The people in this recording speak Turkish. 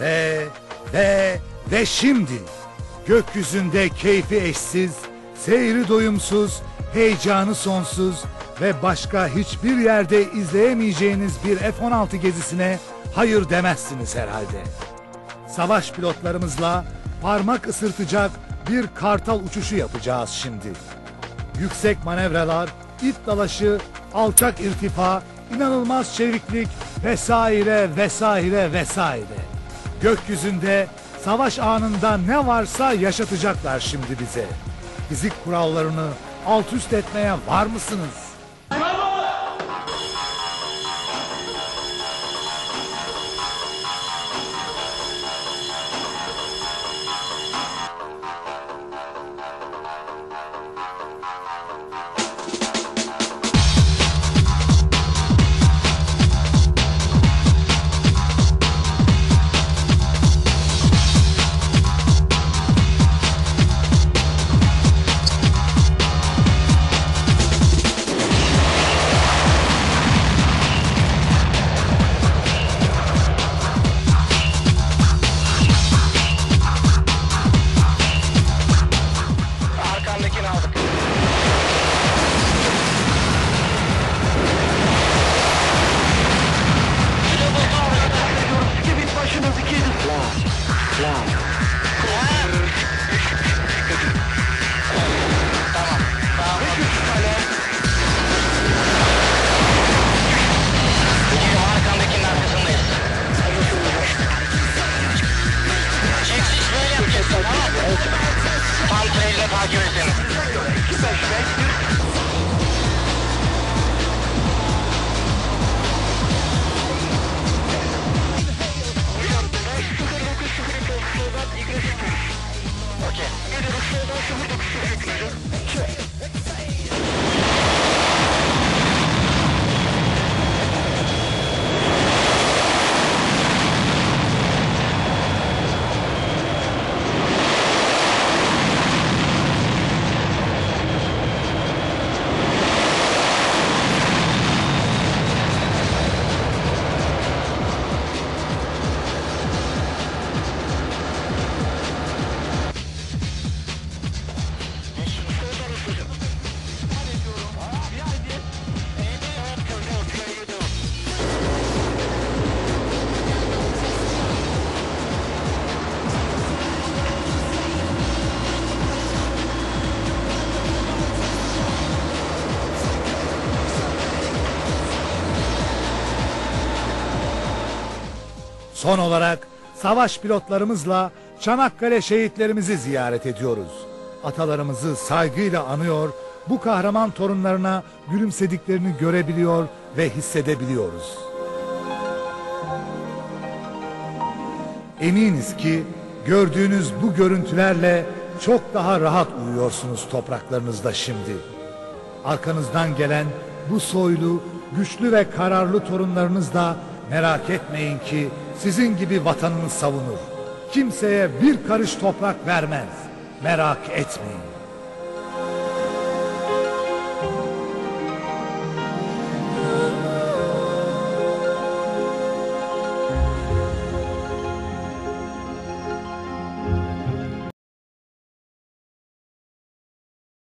Ve ve şimdi gökyüzünde keyfi eşsiz, seyri doyumsuz, heyecanı sonsuz ve başka hiçbir yerde izleyemeyeceğiniz bir F-16 gezisine hayır demezsiniz herhalde. Savaş pilotlarımızla parmak ısırtacak bir kartal uçuşu yapacağız şimdi. Yüksek manevralar, ip dalaşı, alçak irtifa, inanılmaz çeviklik vesaire vesaire vesaire. Gökyüzünde savaş anında ne varsa yaşatacaklar şimdi bize. Fizik kurallarını alt üst etmeye var mısınız? Tamam. Tamam. Üç tane. Geliyorum arkandakinin arkasındayız. Çek çek böyle yapacaksın tamam mı? Tam trailer'ı takip et seni. Son olarak savaş pilotlarımızla Çanakkale şehitlerimizi ziyaret ediyoruz. Atalarımızı saygıyla anıyor, bu kahraman torunlarına gülümsediklerini görebiliyor ve hissedebiliyoruz. Eminiz ki gördüğünüz bu görüntülerle çok daha rahat uyuyorsunuz topraklarınızda şimdi. Arkanızdan gelen bu soylu, güçlü ve kararlı torunlarınız da merak etmeyin ki sizin gibi vatanını savunur. Kimseye bir karış toprak vermez. Merak etmeyin.